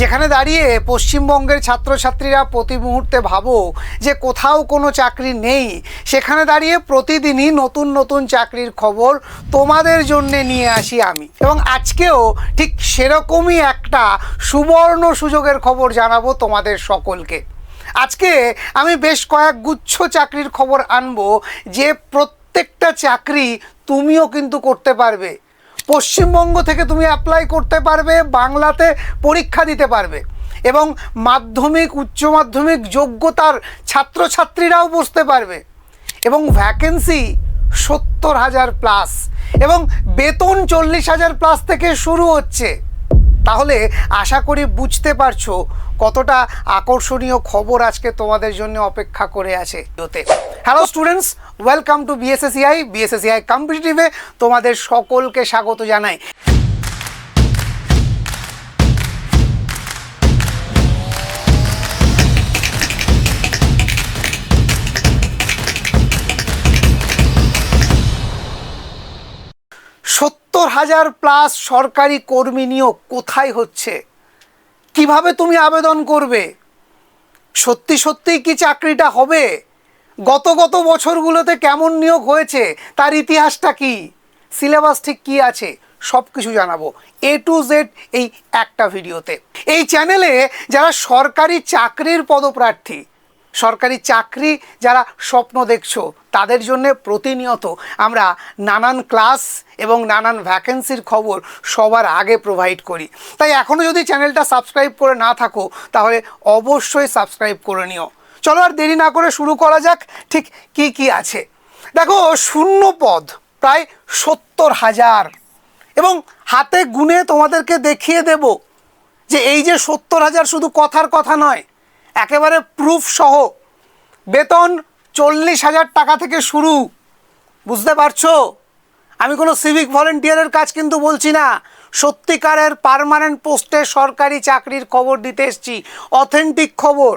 যেখানে দাঁড়িয়ে পশ্চিমবঙ্গের ছাত্রছাত্রীরা প্রতি মুহূর্তে ভাবো যে কোথাও কোনো চাকরি নেই, সেখানে দাঁড়িয়ে প্রতিদিনই নতুন নতুন চাকরির খবর তোমাদের জন্যে নিয়ে আসি আমি। এবং আজকেও ঠিক সেরকমই একটা সুবর্ণ সুযোগের খবর জানাব তোমাদের সকলকে। আজকে আমি বেশ কয়েক গুচ্ছ চাকরির খবর আনব, যে প্রত্যেকটা চাকরি তুমিও কিন্তু করতে পারবে। পশ্চিমবঙ্গ থেকে তুমি অ্যাপ্লাই করতে পারবে, বাংলাতে পরীক্ষা দিতে পারবে এবং মাধ্যমিক, উচ্চ মাধ্যমিক যোগ্যতার ছাত্রছাত্রীরাও বসতে পারবে এবং ভ্যাকেন্সি সত্তর হাজার প্লাস এবং বেতন চল্লিশ হাজার প্লাস থেকে শুরু হচ্ছে। তাহলে আশা করি বুঝতে পারছ কতটা আকর্ষণীয় খবর আজকে তোমাদের জন্য অপেক্ষা করে আছে ওতে hello students welcome to BSACI BSACI কম্পিটিটিভে তোমাদের সকলকে স্বাগত জানাই। সত্তর হাজার প্লাস সরকারি কর্মী নিয়োগ কোথায় হচ্ছে? কীভাবে তুমি আবেদন করবে? সত্যি সত্যিই কি চাকরিটা হবে? গত গত বছরগুলোতে কেমন নিয়োগ হয়েছে? তার ইতিহাসটা কি? সিলেবাস ঠিক কি আছে? সব কিছু জানাব। এ টু জেড এই একটা ভিডিওতে। এই চ্যানেলে যারা সরকারি চাকরির পদপ্রার্থী সরকারি চাকরি যারা স্বপ্ন দেখছ, তাদের জন্য প্রতিনিয়ত আমরা নানান ক্লাস এবং নানান ভ্যাকেন্সির খবর সবার আগে প্রোভাইড করি। তাই এখনও যদি চ্যানেলটা সাবস্ক্রাইব করে না থাকো, তাহলে অবশ্যই সাবস্ক্রাইব করে নিও। চলো আর দেরি না করে শুরু করা যাক, ঠিক কি কি আছে। দেখো, শূন্য পদ, প্রায় সত্তর হাজার। এবং হাতে গুনে তোমাদেরকে দেখিয়ে দেব যে এই যে সত্তর হাজার শুধু কথার কথা নয় একেবারে প্রুফ সহ বেতন চল্লিশ হাজার টাকা থেকে শুরু। বুঝতে পারছ? আমি কোনো সিভিক ভলেন্টিয়ারের কাজ কিন্তু বলছি না। সত্যিকারের পার্মানেন্ট পোস্টে সরকারি চাকরির খবর দিতে এসছি। অথেন্টিক খবর।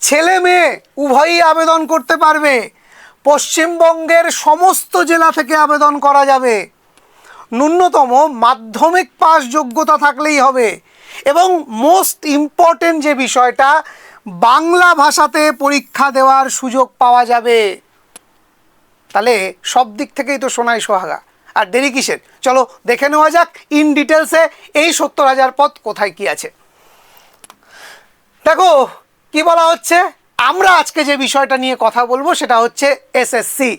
ছেলে মেয়ে উভয়ই আবেদন করতে পারবে। পশ্চিমবঙ্গের সমস্ত জেলা থেকে আবেদন করা যাবে। ন্যূনতম মাধ্যমিক পাস যোগ্যতা থাকলেই হবে। এবং মোস্ট ইম্পর্টেন্ট যে বিষয়টা বাংলা ভাষাতে পরীক্ষা দেওয়ার সুযোগ পাওয়া যাবে। তাহলে সব দিক থেকেই তো সোনাই সোহাগা। আর দেরি কিসের? চলো দেখে নেওয়া যাক ইন ডিটেলসে এই সত্তর হাজার পদ কোথায় কি আছে। দেখো, কি বলা হচ্ছে? আমরা আজকে যে বিষয়টা নিয়ে কথা বলব সেটা হচ্ছে SSC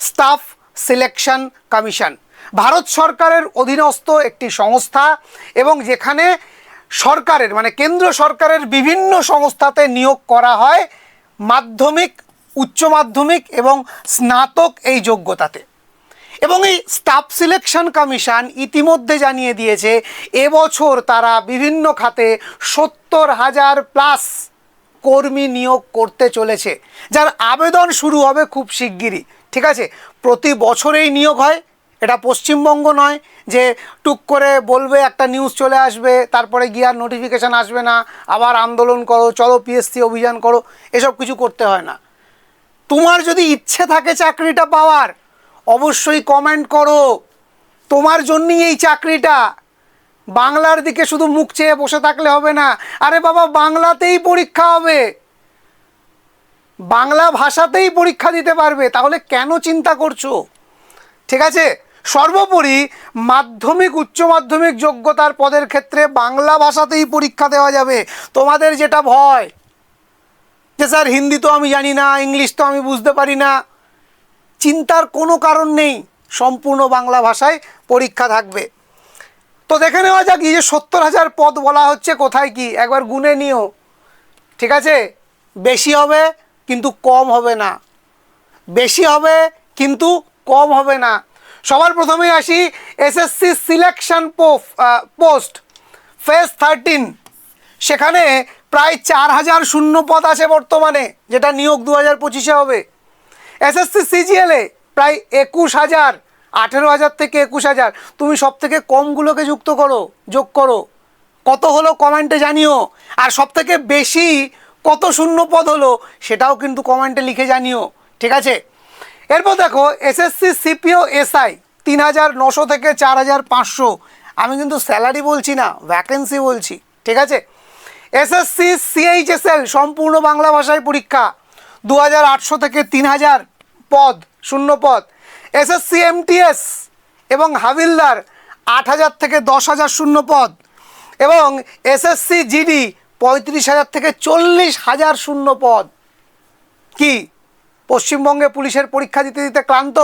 staff selection commission Bharat সরকারের অধীনস্থ একটি সংস্থা এবং যেখানে সরকারের মানে কেন্দ্র সরকারের বিভিন্ন সংস্থাতে নিয়োগ করা হয় মাধ্যমিক, উচ্চ মাধ্যমিক এবং স্নাতক এই যোগ্যতাতে। এবং এই স্টাফ সিলেকশন কমিশন ইতিমধ্যে জানিয়ে দিয়েছে, এবছর তারা বিভিন্ন খাতে সত্তর হাজার প্লাস কর্মী নিয়োগ করতে চলেছে, যার আবেদন শুরু হবে খুব শিগগিরই, ঠিক আছে? প্রতি বছরেই নিয়োগ হয় এটা পশ্চিমবঙ্গ নয় যে টুক করে বলবে, একটা নিউজ চলে আসবে, তারপরে গিয়ে আর নোটিফিকেশান আসবে না, আবার আন্দোলন করো, চলো পিএসসি অভিযান করো, এসব কিছু করতে হয় না। তোমার যদি ইচ্ছে থাকে চাকরিটা পাওয়ার, অবশ্যই কমেন্ট করো। তোমার জন্যই এই চাকরিটা। বাংলার দিকে শুধু মুখ চেয়ে বসে থাকলে হবে না। আরে বাবা, বাংলাতেই পরীক্ষা হবে। বাংলা ভাষাতেই পরীক্ষা দিতে পারবে, তাহলে কেন চিন্তা করছ? ঠিক আছে? সর্বোপরি মাধ্যমিক, উচ্চ মাধ্যমিক যোগ্যতার পদের ক্ষেত্রে বাংলা ভাষাতেই পরীক্ষা দেওয়া যাবে। তোমাদের যেটা ভয়, যে স্যার হিন্দি তো আমি জানি না, ইংলিশ তো আমি বুঝতে পারি না, চিন্তার কোনো কারণ নেই, সম্পূর্ণ বাংলা ভাষায় পরীক্ষা থাকবে। তো দেখে নেওয়া যাক, এই যে সত্তর হাজার পদ বলা হচ্ছে কোথায় কি, একবার গুনে নিও। ঠিক আছে? বেশি হবে, কিন্তু কম হবে না। বেশি হবে, কিন্তু কম হবে না। সবার প্রথমেই আসি SSC selection post phase thirteen সেখানে প্রায় চার হাজার শূন্য পদ আছে বর্তমানে, যেটা নিয়োগ দু হাজার পঁচিশে হবে। এসএসসি সিজিএলে প্রায় একুশ হাজার, আঠেরো হাজার থেকে একুশ হাজার। তুমি সব থেকে কমগুলোকে যুক্ত করো, যোগ করো। কত হলো কমেন্টে জানিও। আর সব থেকে বেশি কত শূন্য পদ হলো, সেটাও কিন্তু কমেন্টে লিখে জানিও। ঠিক আছে? এরপর দেখো এসএসসি সিপিও এসআই তিন হাজার নশো থেকে চার হাজার পাঁচশো। আমি কিন্তু স্যালারি বলছি না ভ্যাকেন্সি বলছি, ঠিক আছে? এসএসসি সিএইচএসএল সম্পূর্ণ বাংলা ভাষায় পরীক্ষা দু হাজার আটশো থেকে তিন হাজার পদ, শূন্য পদ। এসএসসি এমটিএস এবং হাবিলদার, আট হাজার থেকে দশ হাজার শূন্য পদ। এবং এসএসসি জিডি পঁয়ত্রিশ হাজার থেকে চল্লিশ হাজার শূন্য পদ। কি? পশ্চিমবঙ্গে পুলিশের পরীক্ষা দিতে দিতে ক্লান্ত।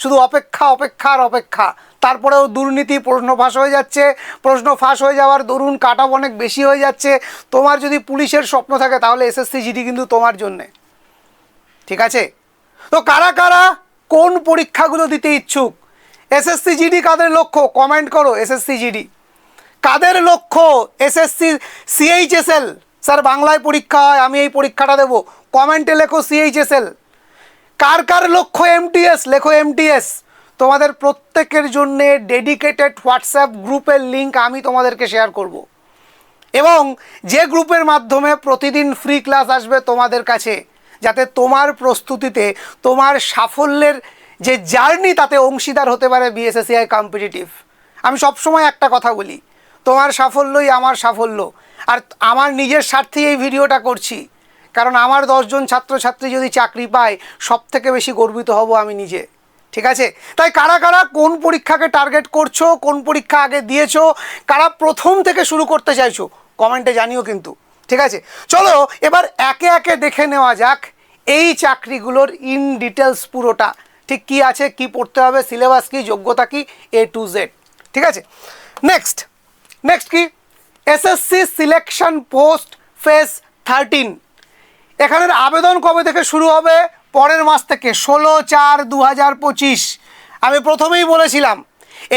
শুধু অপেক্ষা অপেক্ষা আর অপেক্ষা। তারপরেও দুর্নীতি প্রশ্ন ফাঁস হয়ে যাচ্ছে। প্রশ্ন ফাঁস হয়ে যাওয়ার দরুন কাট অনেক বেশি হয়ে যাচ্ছে। তোমার যদি পুলিশের স্বপ্ন থাকে, তাহলে এসএসসি জিডি কিন্তু তোমার জন্যে। ঠিক আছে? তো কারা কারা কোন পরীক্ষাগুলো দিতে ইচ্ছুক? এসএসসি জিডি কাদের লক্ষ্য? কমেন্ট করো, এসএসসি জিডি। কাদের লক্ষ্য? SSC CHSL. স্যার, বাংলায় পরীক্ষা হয়, আমি এই পরীক্ষাটা দেবো। কমেন্টে লেখো সিএইচএসএল। কার কার লক্ষ্য এমটিএস লেখো এমটিএস তোমাদের প্রত্যেকের জন্য ডেডিকেটেড হোয়াটসঅ্যাপ গ্রুপের লিঙ্ক আমি তোমাদেরকে শেয়ার করব। এবং যে গ্রুপের মাধ্যমে প্রতিদিন ফ্রি ক্লাস আসবে তোমাদের কাছে, যাতে তোমার প্রস্তুতিতে, তোমার সাফল্যের যে জার্নি তাতে অংশীদার হতে পারে বিএসএসিআই কম্পিটিটিভ আমি সবসময় একটা কথা বলি, তোমার সাফল্যই আমার সাফল্য। আর আমার নিজের স্বার্থেই এই ভিডিওটা করছি। কারণ আমার দশজন ছাত্রছাত্রী যদি চাকরি পায় সব থেকে বেশি গর্বিত হব আমি নিজে। ঠিক আছে? তাই কারা কারা কোন পরীক্ষাকে টার্গেট করছ, কোন পরীক্ষা আগে দিয়েছ, কারা প্রথম থেকে শুরু করতে চাইছো, কমেন্টে জানিও কিন্তু। ঠিক আছে? চলো, এবার একে একে দেখে নেওয়া যাক এই চাকরিগুলোর ইন ডিটেলস পুরোটা। ঠিক কি আছে, কি পড়তে হবে সিলেবাস কি, যোগ্যতা কি এ টু জেড ঠিক আছে? নেক্সট নেক্সট কি? SSC selection post phase thirteen এখানের আবেদন কবে থেকে শুরু হবে? পরের মাস থেকে, ষোলো চার দু হাজার পঁচিশ। আমি প্রথমেই বলেছিলাম,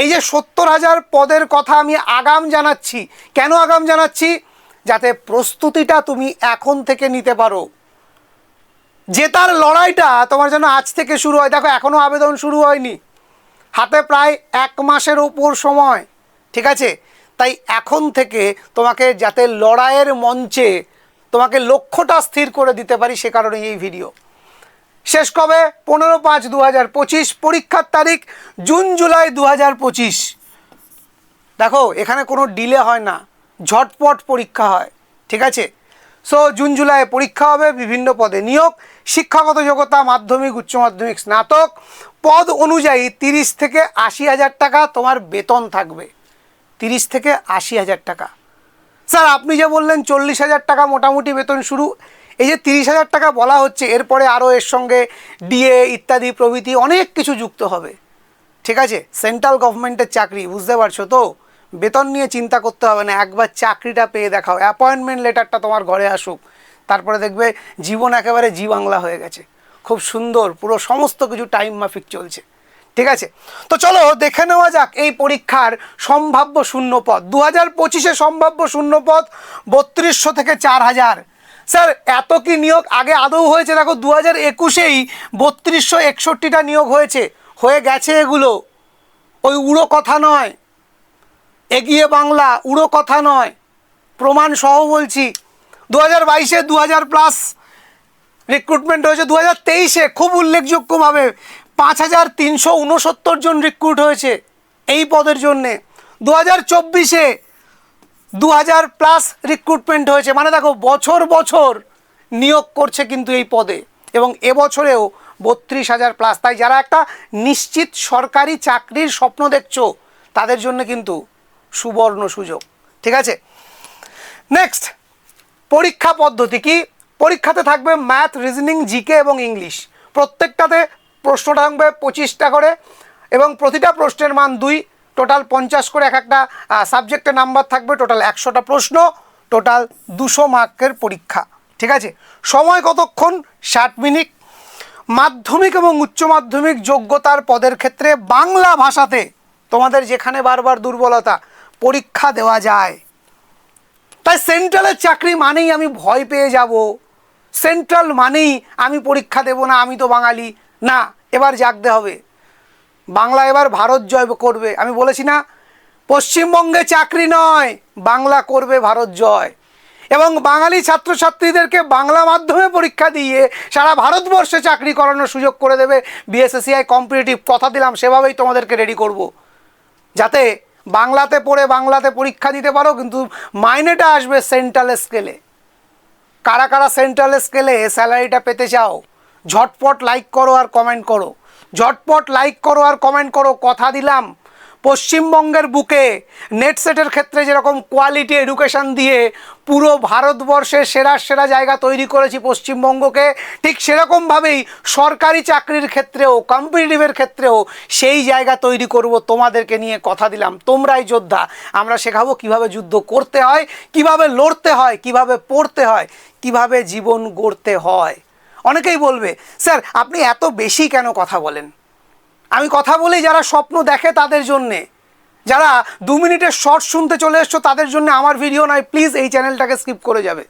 এই যে সত্তর হাজার পদের কথা আমি আগাম জানাচ্ছি, কেন আগাম জানাচ্ছি? যাতে প্রস্তুতিটা তুমি এখন থেকে নিতে পারো। জেতার লড়াইটা তোমার জন্য আজ থেকে শুরু হয়, দেখো এখনও আবেদন শুরু হয়নি। হাতে প্রায় এক মাসের ওপর সময়, ঠিক আছে? তাই এখন থেকে তোমাকে যাতে লড়াইয়ের মঞ্চে তোমাকে লক্ষ্যটা স্থির করে দিতে পারি সে কারণে এই ভিডিও শেষ কবে? পনেরো পাঁচ দু হাজার পঁচিশ, পরীক্ষার তারিখ জুন, জুলাই দু হাজার পঁচিশ। দেখো, এখানে কোনো ডিলে হয় না। ঝটপট পরীক্ষা হয়, ঠিক আছে? সো জুন, জুলাই পরীক্ষা হবে বিভিন্ন পদে। নিয়োগ, শিক্ষাগত যোগ্যতা, মাধ্যমিক, উচ্চ মাধ্যমিক, স্নাতক। পদ অনুযায়ী তিরিশ থেকে আশি হাজার টাকা তোমার বেতন থাকবে। তিরিশ থেকে আশি হাজার টাকা। স্যার, আপনি যে বললেন চল্লিশ হাজার টাকা মোটামুটি বেতন শুরু, এই যে তিরিশ হাজার টাকা বলা হচ্ছে, এরপরে আরও এর সঙ্গে ডিএ ইত্যাদি প্রভৃতি অনেক কিছু যুক্ত হবে। ঠিক আছে? সেন্ট্রাল গভর্নমেন্টের চাকরি, বুঝতে পারছ তো? বেতন নিয়ে চিন্তা করতে হবে না, একবার চাকরিটা পেয়ে দেখাও। অ্যাপয়েন্টমেন্ট লেটারটা তোমার ঘরে আসুক। তারপরে দেখবে জীবন একেবারে জি বাংলা হয়ে গেছে। খুব সুন্দর, পুরো সমস্ত কিছু টাইম মাফিক চলছে। ঠিক আছে? তো চলো দেখে নেওয়া যাক এই পরীক্ষার সম্ভাব্য শূন্য পদ দু হাজার পঁচিশে সম্ভাব্য শূন্য পদ বত্রিশশো থেকে চার হাজার স্যার, এত কি নিয়োগ আগে আদৌ হয়েছে? দেখো দু হাজার একুশেই বত্রিশশো একষট্টিটা নিয়োগ হয়েছে। হয়ে গেছে এগুলো। ওই উড়ো কথা নয়। এগিয়ে বাংলা, উড়ো কথা নয়। প্রমাণ সহ বলছি। দু হাজার বাইশে দু হাজার প্লাস রিক্রুটমেন্ট হয়েছে। দু হাজার তেইশে খুব উল্লেখযোগ্যভাবে পাঁচ হাজার তিনশো উনসত্তর জন রিক্রুট হয়েছে এই পদের জন্যে। দু হাজার চব্বিশে দু হাজার প্লাস রিক্রুটমেন্ট হয়েছে। মানে দেখো, বছর বছর নিয়োগ করছে কিন্তু এই পদে এবং এবছরেও বত্রিশ হাজার প্লাস তাই যারা একটা নিশ্চিত সরকারি চাকরির স্বপ্ন দেখছ, তাদের জন্য কিন্তু সুবর্ণ সুযোগ। ঠিক আছে? নেক্সট পরীক্ষা পদ্ধতি কি? পরীক্ষাতে থাকবে ম্যাথ রিজনিং জিকে এবং ইংলিশ প্রত্যেকটাতে প্রশ্নটা থাকবে পঁচিশটা করে এবং প্রতিটা প্রশ্নের মান দুই টোটাল পঞ্চাশ করে এক একটা সাবজেক্টের নাম্বার থাকবে টোটাল একশোটা প্রশ্ন টোটাল দুশো মার্কের পরীক্ষা। ঠিক আছে? সময় কতক্ষণ? ষাট মিনিট। মাধ্যমিক এবং উচ্চ মাধ্যমিক যোগ্যতার পদের ক্ষেত্রে বাংলা ভাষাতে তোমাদের যেখানে বারবার দুর্বলতা, পরীক্ষা দেওয়া যায়। তাই সেন্ট্রালের চাকরি মানেই আমি ভয় পেয়ে যাব। সেন্ট্রাল মানেই আমি পরীক্ষা দেব না, আমি তো বাঙালি। না, এবার জাগতে হবে। বাংলা এবার ভারত জয় করবে। আমি বলেছি না, পশ্চিমবঙ্গে চাকরি নয়, বাংলা করবে ভারত জয়। এবং বাঙালি ছাত্রছাত্রীদেরকে বাংলা মাধ্যমে পরীক্ষা দিয়ে সারা ভারতবর্ষে চাকরি করানোর সুযোগ করে দেবে। বিএসএসিআই কম্পিটিটিভ কথা দিলাম, সেভাবেই তোমাদেরকে রেডি করব। যাতে বাংলাতে পড়ে, বাংলাতে পরীক্ষা দিতে পারো, কিন্তু মাইনেটা আসবে সেন্ট্রাল স্কেলে কারা কারা সেন্ট্রাল স্কেলে স্যালারিটা পেতে চাও? ঝটপট লাইক করো আর কমেন্ট করো। ঝটপট লাইক করো আর কমেন্ট করো, কথা দিলাম। পশ্চিমবঙ্গের বুকে নেট সেটের ক্ষেত্রে যেরকম কোয়ালিটি এডুকেশন দিয়ে পুরো ভারতবর্ষের সেরা সেরা জায়গা তৈরি করেছি পশ্চিমবঙ্গকে, ঠিক সেরকমভাবেই সরকারি চাকরির ক্ষেত্রেও কম্পিটিটিভের ক্ষেত্রেও সেই জায়গা তৈরি করব তোমাদেরকে নিয়ে কথা দিলাম। তোমরাই যোদ্ধা। আমরা শেখাবো কীভাবে যুদ্ধ করতে হয়, কীভাবে লড়তে হয়, কীভাবে পড়তে হয়, কীভাবে জীবন গড়তে হয়। অনেকেই বলবে, স্যার, আপনি এত বেশি কেন কথা বলেন? আমি কথা বলি যারা স্বপ্ন দেখে তাদের জন্যে। যারা দু মিনিটের শর্ট শুনতে চলে এসছো তাদের জন্য আমার ভিডিও নয়, প্লিজ এই চ্যানেলটাকে স্কিপ করে যাবে।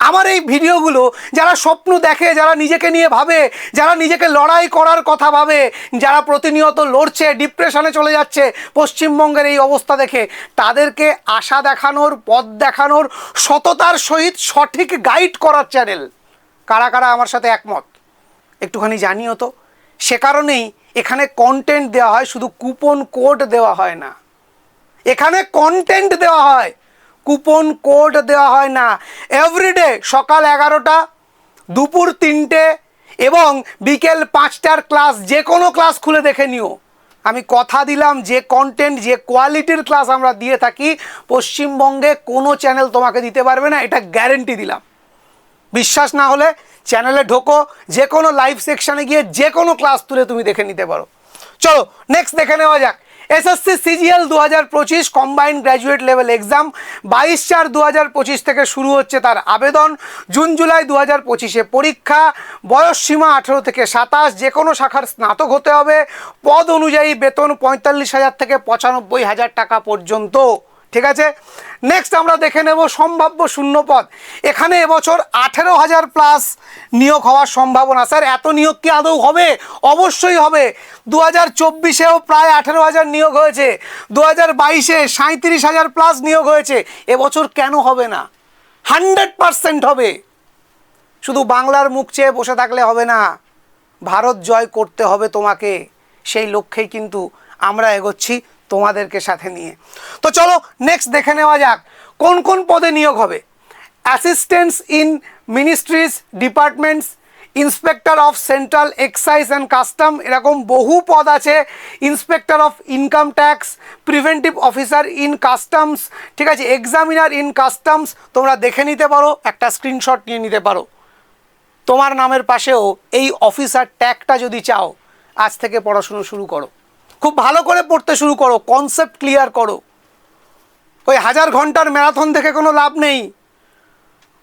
আমার এই ভিডিওগুলো যারা স্বপ্ন দেখে, যারা নিজেকে নিয়ে ভাবে, যারা নিজেকে লড়াই করার কথা ভাবে, যারা প্রতিনিয়ত লড়ছে, ডিপ্রেশনে চলে যাচ্ছে, পশ্চিমবঙ্গের এই অবস্থা দেখে, তাদেরকে আশা দেখানোর, পথ দেখানোর, সততার সহিত সঠিক গাইড করার চ্যানেল। কারা কারা আমার সাথে একমত? একটুখানি জানিও তো। সে কারণেই এখানে কন্টেন্ট দেওয়া হয়, শুধু কুপন কোড দেওয়া হয় না। এখানে কন্টেন্ট দেওয়া হয় কুপন কোড দেওয়া হয় না। এভরিডে সকাল এগারোটা, দুপুর তিনটে এবং বিকেল পাঁচটার ক্লাস যে কোনো ক্লাস খুলে দেখে নিও। আমি কথা দিলাম, যে কন্টেন্ট যে কোয়ালিটির ক্লাস আমরা দিয়ে থাকি, পশ্চিমবঙ্গে কোনো চ্যানেল তোমাকে দিতে পারবে না, এটা গ্যারেন্টি দিলাম। বিশ্বাস না হলে চ্যানেলে ঢোকো যে কোনো লাইভ সেকশানে গিয়ে যে কোনো ক্লাস তুলে তুমি দেখে নিতে পারো। চলো নেক্সট দেখে নেওয়া যাক। এসএসসি সিজিএল দু হাজার পঁচিশ কম্বাইন্ড গ্র্যাজুয়েট লেভেল এক্সাম বাইশ চার দু হাজার পঁচিশ থেকে শুরু হচ্ছে তার আবেদন। জুন, জুলাই দু হাজার পঁচিশে পরীক্ষা। বয়স সীমা আঠেরো থেকে সাতাশ যে কোনো শাখার স্নাতক হতে হবে। পদ অনুযায়ী বেতন পঁয়তাল্লিশ হাজার থেকে পঁচানব্বই হাজার টাকা পর্যন্ত। ঠিক আছে? নেক্সট আমরা দেখে নেব সম্ভাব্য শূন্য পদ এখানে এবছর আঠেরো হাজার প্লাস নিয়োগ হওয়ার সম্ভাবনা। স্যার এত নিয়োগ কি আদৌ হবে? অবশ্যই হবে। দু হাজার চব্বিশেও প্রায় আঠেরো হাজার নিয়োগ হয়েছে। দু হাজার বাইশে সাঁত্রিশ হাজার প্লাস নিয়োগ হয়েছে। এবছর কেন হবে না? হান্ড্রেড পারসেন্ট হবে। শুধু বাংলার মুখ চেয়ে বসে থাকলে হবে না। ভারত জয় করতে হবে তোমাকে। সেই লক্ষ্যেই কিন্তু আমরা এগোচ্ছি। তোমাদেরকে সাথে নিয়ে। তো চলো নেক্সট দেখে নেওয়া যাক, কোন কোন পদে নিয়োগ হবে? Assistants in ministries departments inspector of central excise and custom এরকম বহু পদ আছে। Inspector of income tax preventive officer in customs ঠিক আছে? এক্সামিনার ইন কাস্টমস তোমরা দেখে নিতে পারো, একটা স্ক্রিনশট নিয়ে নিতে পারো। তোমার নামের পাশেও এই অফিসার ট্যাগটা যদি চাও, আজ থেকে পড়াশুনো শুরু করো। খুব ভালো করে পড়তে শুরু করো কনসেপ্ট ক্লিয়ার করো। ওই হাজার ঘণ্টার ম্যারাথন দেখে কোনো লাভ নেই।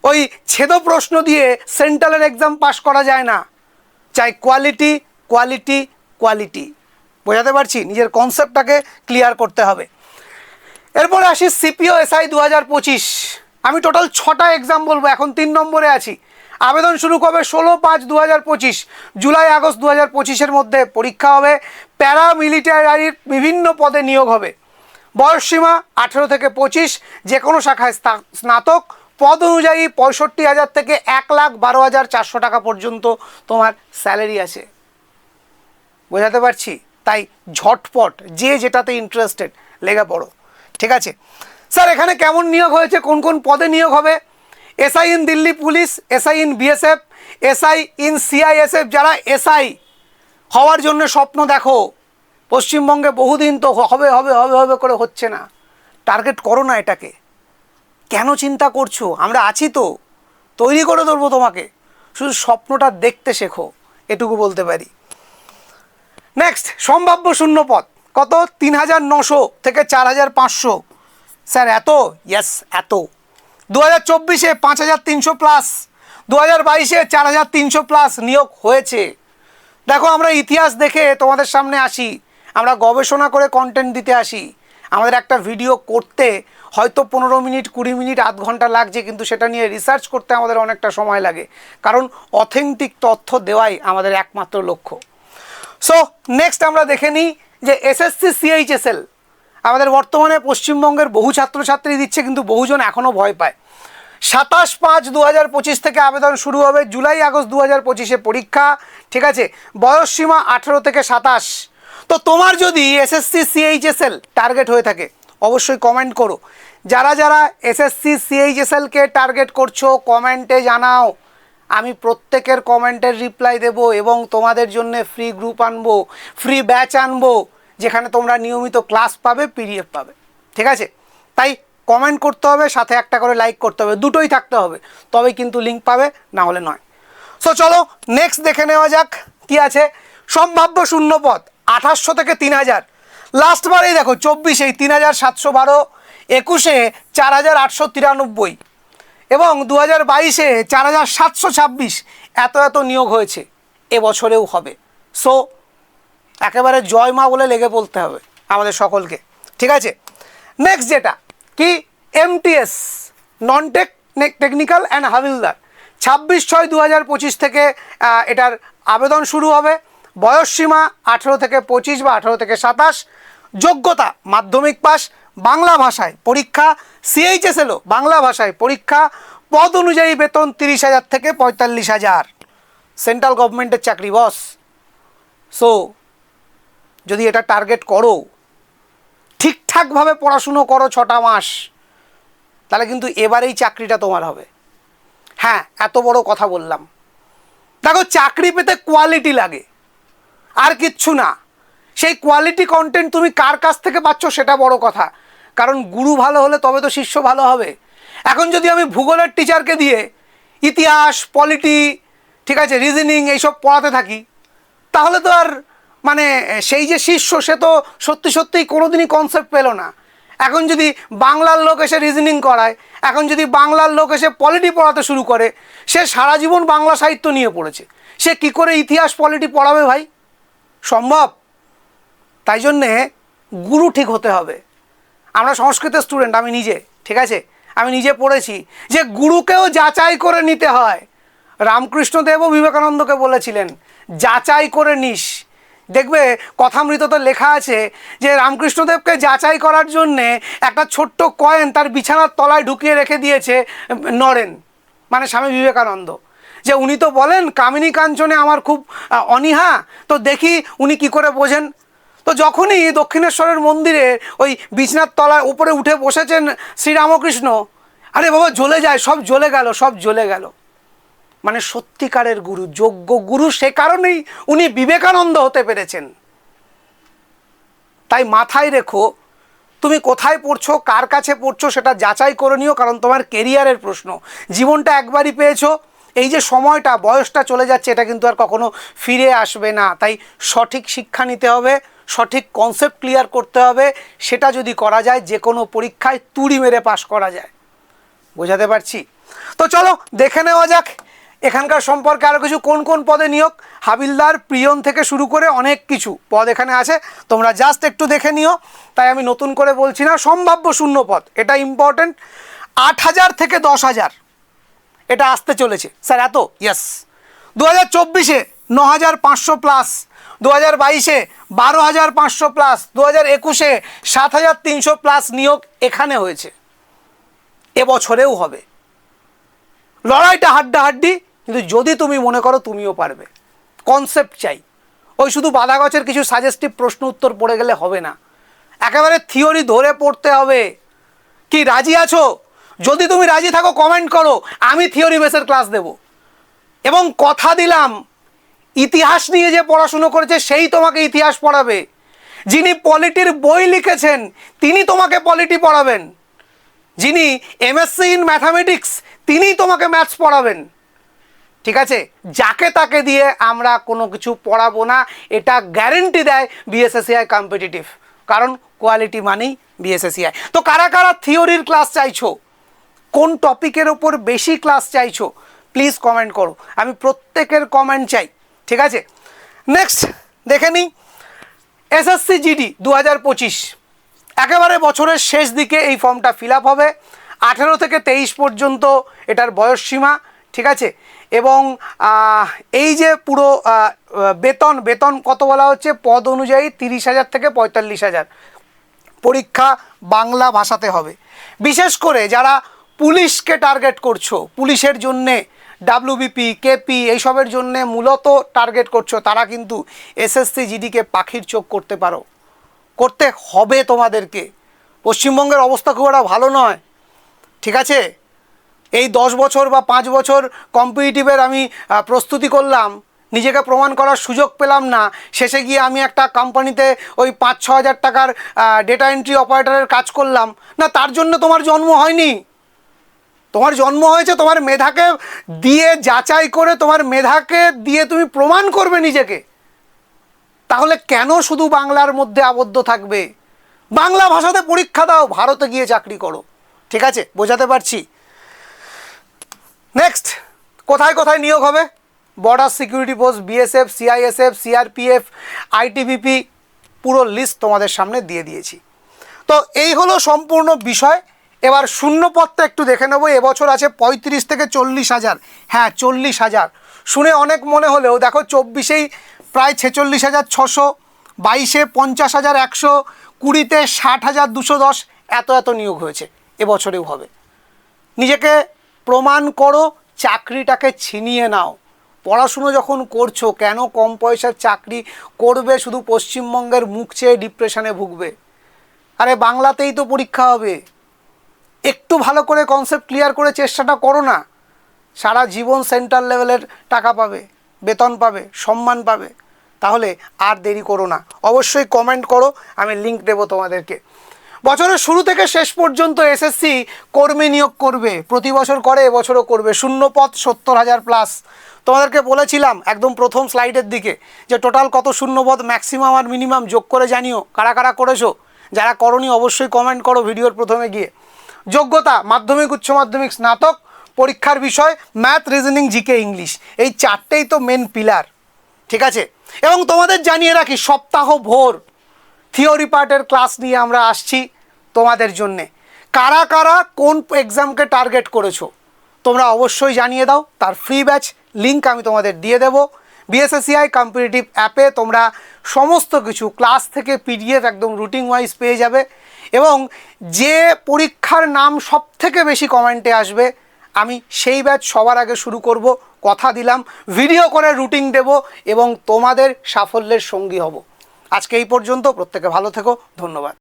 ওই ছেদ প্রশ্ন দিয়ে সেন্ট্রালের এক্সাম পাস করা যায় না। চাই কোয়ালিটি কোয়ালিটি কোয়ালিটি বোঝাতে পারছি? নিজের কনসেপ্টটাকে ক্লিয়ার করতে হবে। এরপরে আসি সিপিও এসআই দু হাজার পঁচিশ। আমি টোটাল ছটা এক্সাম বলব, এখন তিন নম্বরে আছি। আবেদন শুরু করবে ষোলো পাঁচ দু জুলাই আগস্ট দু হাজার মধ্যে পরীক্ষা হবে। প্যারা মিলিটারির বিভিন্ন পদে নিয়োগ হবে। বয়সসীমা আঠেরো থেকে পঁচিশ। যে কোনো শাখায় স্না- স্নাতক। পদ অনুযায়ী পঁয়ষট্টি হাজার থেকে এক লাখ বারো হাজার চারশো টাকা পর্যন্ত তোমার স্যালারি আছে। বোঝাতে পারছি? তাই ঝটপট, যে যেটাতে ইন্টারেস্টেড লেগে পড়ো। ঠিক আছে? স্যার, এখানে কেমন নিয়োগ হয়েছে? কোন কোন পদে নিয়োগ হবে? SI in Delhi police, SI in BSF, SI in CISF, যারা এসআই হওয়ার জন্য স্বপ্ন দেখো, পশ্চিমবঙ্গে বহুদিন তো হবে হবে হবে হবে করে হচ্ছে না। টার্গেট করো না এটাকে। কেন চিন্তা করছ? আমরা আছি তো। তৈরি করে ধরবো তোমাকে। শুধু স্বপ্নটা দেখতে শেখো, এটুকু বলতে পারি। নেক্সট সম্ভাব্য শূন্য পদ কত? তিন হাজার নশো থেকে চার হাজার পাঁচশো। স্যার, এত? ইয়েস এত। দু হাজার চব্বিশে পাঁচ হাজার তিনশো প্লাস দু হাজার বাইশে চার হাজার তিনশো প্লাস নিয়োগ হয়েছে। দেখো, আমরা ইতিহাস দেখে তোমাদের সামনে আসি। আমরা গবেষণা করে কন্টেন্ট দিতে আসি। আমাদের একটা ভিডিও করতে হয়তো পনেরো মিনিট, কুড়ি মিনিট, আধ ঘণ্টা লাগছে, কিন্তু সেটা নিয়ে রিসার্চ করতে আমাদের অনেকটা সময় লাগে। কারণ অথেন্টিক তথ্য দেওয়াই আমাদের একমাত্র লক্ষ্য। সো নেক্সট আমরা দেখে নিই যে এসএসসি সিএইচএসএল আমাদের বর্তমানে পশ্চিমবঙ্গের বহু ছাত্রছাত্রী দিচ্ছে, কিন্তু বহুজন এখনও ভয় পায়। সাতাশ পাঁচ দু হাজার পঁচিশ থেকে আবেদন শুরু হবে জুলাই আগস্ট দু হাজার পঁচিশে পরীক্ষা, ঠিক আছে? বয়স সীমা আঠেরো থেকে সাতাশ। তো তোমার যদি এসএসসি, সিএইচএসএল টার্গেট হয়ে থাকে, অবশ্যই কমেন্ট করো। যারা যারা এসএসসি, সিএইচএসএলকে টার্গেট করছ, কমেন্টে জানাও। আমি প্রত্যেকের কমেন্টের রিপ্লাই দেব এবং তোমাদের জন্য ফ্রি গ্রুপ আনব ফ্রি ব্যাচ আনব। যেখানে তোমরা নিয়মিত ক্লাস পাবে পিডিএফ পাবে। ঠিক আছে? তাই কমেন্ট করতে হবে, সাথে একটা করে লাইক করতে হবে, দুটোই থাকতে হবে। তবেই কিন্তু লিঙ্ক পাবে, না হলে নয়। সো চলো নেক্সট দেখে নেওয়া যাক কি আছে। সম্ভাব্য শূন্য পদ আঠাশশো থেকে তিন হাজার। লাস্টবারেই দেখো চব্বিশেই তিন হাজার সাতশো বারো, একুশে চার হাজার আটশো তিরানব্বই এবং দু হাজার বাইশে চার হাজার সাতশো ছাব্বিশ। এত এত নিয়োগ হয়েছে, এবছরেও হবে। সো একেবারে জয় মা বলে লেগে বলতে হবে আমাদের সকলকে। ঠিক আছে? নেক্সট যেটা, কি? MTS non tech technical and havildar. ছাব্বিশ ছয় দু হাজার পঁচিশ থেকে এটার আবেদন শুরু হবে। বয়সসীমা আঠেরো থেকে পঁচিশ বা আঠেরো থেকে সাতাশ। যোগ্যতা, মাধ্যমিক পাস বাংলা ভাষায় পরীক্ষা সিএইচএসএলও বাংলা ভাষায় পরীক্ষা। পদ অনুযায়ী বেতন তিরিশ হাজার থেকে পঁয়তাল্লিশ হাজার। সেন্ট্রাল গভর্নমেন্টের চাকরি বস সো যদি এটা টার্গেট করো, ঠিকঠাকভাবে পড়াশুনো করো ছটা মাস, তাহলে কিন্তু এবারেই চাকরিটা তোমার হবে। হ্যাঁ এত বড় কথা বললাম। দেখো, চাকরি পেতে কোয়ালিটি লাগে। আর কিচ্ছু না। সেই কোয়ালিটি কন্টেন্ট তুমি কার কাছ থেকে পাচ্ছ সেটা বড় কথা। কারণ গুরু ভালো হলে তবে তো শিষ্য ভালো হবে। এখন যদি আমি ভূগোলের টিচারকে দিয়ে ইতিহাস পলিটি ঠিক আছে রিজনিং এইসব পড়াতে থাকি, তাহলে তো আর মানে সেই যে শিষ্য, সে তো সত্যি সত্যিই কোনোদিনই কনসেপ্ট পেল না। এখন যদি বাংলার লোক এসে রিজনিং করায়, এখন যদি বাংলার লোক এসে পলিটি পড়াতে শুরু করে, সে সারা জীবন বাংলা সাহিত্য নিয়ে পড়েছে। সে কি করে ইতিহাস পলিটি পড়াবে ভাই? সম্ভব? তাই জন্যে গুরু ঠিক হতে হবে। আমরা সংস্কৃতের স্টুডেন্ট আমি নিজে, ঠিক আছে? আমি নিজে পড়েছি যে গুরুকেও যাচাই করে নিতে হয়। রামকৃষ্ণদেবও বিবেকানন্দকে বলেছিলেন, যাচাই করে নিস। দেখবে কথামৃততে লেখা আছে যে রামকৃষ্ণদেবকে যাচাই করার জন্যে একটা ছোট্ট কয়েন তার বিছানার তলায় ঢুকিয়ে রেখে দিয়েছে নরেন মানে স্বামী বিবেকানন্দ। যে উনি তো বলেন, কামিনী কাঞ্চনে আমার খুব অনীহা, তো দেখি উনি কি করে বোঝেন। তো যখনই দক্ষিণেশ্বরের মন্দিরে ওই বিছনার তলায় উপরে উঠে বসেছেন শ্রীরামকৃষ্ণ, আরে বাবা জ্বলে যায়, সব জ্বলে গেল, সব জ্বলে গেল। মানে সত্যিকারের গুরু, যোগ্য গুরু সে কারণেই উনি বিবেকানন্দ হতে পেরেছেন। তাই মাথায় রেখো, তুমি কোথায় পড়ছো, কার কাছে পড়ছো সেটা যাচাই করে নিও, কারণ তোমার কেরিয়ারের প্রশ্ন। জীবনটা একবারই পেয়েছ, এই যে সময়টা, বয়সটা চলে যাচ্ছে, এটা কিন্তু আর কখনো ফিরে আসবে না। তাই সঠিক শিক্ষা নিতে হবে, সঠিক কনসেপ্ট ক্লিয়ার করতে হবে, সেটা যদি করা যায়, যে কোনো পরীক্ষায় তুড়ি মেরে পাশ করা যায়। বোঝাতে পারছি? তো চলো, দেখে নেওয়া যাক এখানকার সম্পর্কে আরও কিছু, কোন কোন পদে নিয়োগ? হাবিলদার, প্রিয়ন থেকে শুরু করে অনেক কিছু পদ এখানে আছে। তোমরা জাস্ট একটু দেখে নিও। তাই আমি নতুন করে বলছি না, সম্ভাব্য শূন্য পদ। এটা ইম্পর্ট্যান্ট আট হাজার থেকে দশ হাজার। এটা আসতে চলেছে। স্যার, এত? ইয়েস দু হাজার চব্বিশে ন হাজার পাঁচশো প্লাস দু হাজার বাইশে বারো হাজার পাঁচশো প্লাস দু হাজার একুশে সাত হাজার তিনশো প্লাস নিয়োগ এখানে হয়েছে। এবছরেও হবে। লড়াইটা হাড্ডাহাড্ডি। কিন্তু যদি তুমি মনে করো তুমিও পারবে। কনসেপ্ট চাই। ওই শুধু বাদাগছের কিছু সাজেস্টিভ প্রশ্ন উত্তর পড়ে গেলে হবে না। একেবারে থিওরি ধরে পড়তে হবে। কি, রাজি আছো? যদি তুমি রাজি থাকো কমেন্ট করো। আমি থিওরি বেসের ক্লাস দেব। এবং কথা দিলাম, ইতিহাস নিয়ে যে পড়াশুনো করেছে, সেই তোমাকে ইতিহাস পড়াবে। যিনি পলিটির বই লিখেছেন, তিনি তোমাকে পলিটি পড়াবেন। যিনি এমএসসি ইন ম্যাথামেটিক্স তিনিই তোমাকে ম্যাথস পড়াবেন। ঠিক আছে? যাকে তাকে দিয়ে আমরা কোনো কিছু পড়াবো না, এটা গ্যারেন্টি দেয় বিএসএসিআই কম্পিটিটিভ কারণ কোয়ালিটি মানেই বিএসএসিআই তো কারা কারা থিওরির ক্লাস চাইছো? কোন টপিকের ওপর বেশি ক্লাস চাইছো? প্লিজ কমেন্ট করো। আমি প্রত্যেকের কমেন্ট চাই, ঠিক আছে? নেক্সট দেখে নিই। এসএসসি জিডি দু হাজার পঁচিশ। একেবারে বছরের শেষ দিকে এই ফর্মটা ফিল হবে। আঠেরো থেকে তেইশ পর্যন্ত এটার বয়স সীমা ঠিক আছে? এবং এই যে পুরো বেতন বেতন কত বলা হচ্ছে? পদ অনুযায়ী তিরিশ হাজার থেকে পঁয়তাল্লিশ হাজার। পরীক্ষা বাংলা ভাষাতে হবে। বিশেষ করে যারা পুলিশকে টার্গেট করছ, পুলিশের জন্যে ডাব্লিউবিপি কেপি এইসবের জন্যে মূলত টার্গেট করছ, তারা কিন্তু এসএসসি জিডিকে পাখির চোখ করতে পারো। করতে হবে তোমাদেরকে। পশ্চিমবঙ্গের অবস্থা খুব একটা ভালো নয়। ঠিক আছে? এই দশ বছর বা পাঁচ বছর কম্পিটিটিভের আমি প্রস্তুতি করলাম। নিজেকে প্রমাণ করার সুযোগ পেলাম না। শেষে গিয়ে আমি একটা কোম্পানিতে ওই পাঁচ ছ হাজার টাকার ডেটা এন্ট্রি অপারেটরের কাজ করলাম। না, তার জন্য তোমার জন্ম হয়নি। তোমার জন্ম হয়েছে, তোমার মেধাকে দিয়ে যাচাই করে, তোমার মেধাকে দিয়ে তুমি প্রমাণ করবে নিজেকে। তাহলে কেন শুধু বাংলার মধ্যে আবদ্ধ থাকবে? বাংলা ভাষাতে পরীক্ষা দাও, ভারতে গিয়ে চাকরি করো। ঠিক আছে? বোঝাতে পারছি? নেক্সট কোথায় কোথায় নিয়োগ হবে? Border security post BSF CISF CRPF ITBP পুরো লিস্ট তোমাদের সামনে দিয়ে দিয়েছি। তো এই হলো সম্পূর্ণ বিষয়। এবার শূন্য পদটা একটু দেখে নেব। এবছর আছে পঁয়ত্রিশ থেকে চল্লিশ হাজার। হ্যাঁ চল্লিশ হাজার। শুনে অনেক মনে হলেও, দেখো চব্বিশেই প্রায় ছেচল্লিশ হাজার ছশো, বাইশে পঞ্চাশ হাজার একশো, কুড়িতে ষাট হাজার দুশো দশ। এত এত নিয়োগ হয়েছে। এবছরেও হবে। নিজেকে প্রমাণ করো, চাকরিটাকে ছিনিয়ে নাও। পড়াশুনো যখন করছ, কেন কম পয়সার চাকরি করবে শুধু পশ্চিমবঙ্গের মুখ চেয়ে ডিপ্রেশনে ভুগবে? আরে বাংলাতেই তো পরীক্ষা হবে। একটু ভালো করে কনসেপ্ট ক্লিয়ার করে চেষ্টাটা করো না। সারা জীবন সেন্ট্রাল লেভেলের টাকা পাবে, বেতন পাবে, সম্মান পাবে। তাহলে আর দেরি করো না। অবশ্যই কমেন্ট করো, আমি লিংক দেবো তোমাদেরকে। বছরের শুরু থেকে শেষ পর্যন্ত এসএসসি কর্মী নিয়োগ করবে। প্রতি বছর করে, এবছরও করবে। শূন্য পদ সত্তর হাজার প্লাস তোমাদেরকে বলেছিলাম একদম প্রথম স্লাইডের দিকে যে টোটাল কত শূন্যপদ ম্যাক্সিমাম আর মিনিমাম যোগ করে জানিও। কারা কারা করেছ? যারা করনি অবশ্যই কমেন্ট করো ভিডিওর প্রথমে গিয়ে। যোগ্যতা, মাধ্যমিক, উচ্চ মাধ্যমিক, স্নাতক, পরীক্ষার বিষয় ম্যাথ রিজনিং জিকে ইংলিশ এই চারটেই তো মেন পিলার ঠিক আছে? এবং তোমাদের জানিয়ে রাখি, সপ্তাহ ভোর থিওরি পার্টের ক্লাস নিয়ে আমরা আসছি তোমাদের জন্যে। কারা কারা কোন এক্সামকে টার্গেট করেছ? তোমরা অবশ্যই জানিয়ে দাও, তার ফ্রি ব্যাচ লিঙ্ক আমি তোমাদের দিয়ে দেবো। বিএসএসিআই কম্পিটিটিভ অ্যাপে তোমরা সমস্ত কিছু ক্লাস থেকে পিডিএফ একদম রুটিন ওয়াইজ পেয়ে যাবে এবং যে পরীক্ষার নাম সব থেকে বেশি কমেন্টে আসবে, আমি সেই ব্যাচ সবার আগে শুরু করব, কথা দিলাম ভিডিও করে রুটিন দেব এবং তোমাদের সাফল্যের সঙ্গী হব। আজকে এই পর্যন্ত প্রত্যেকে ভালো থেকো ধন্যবাদ।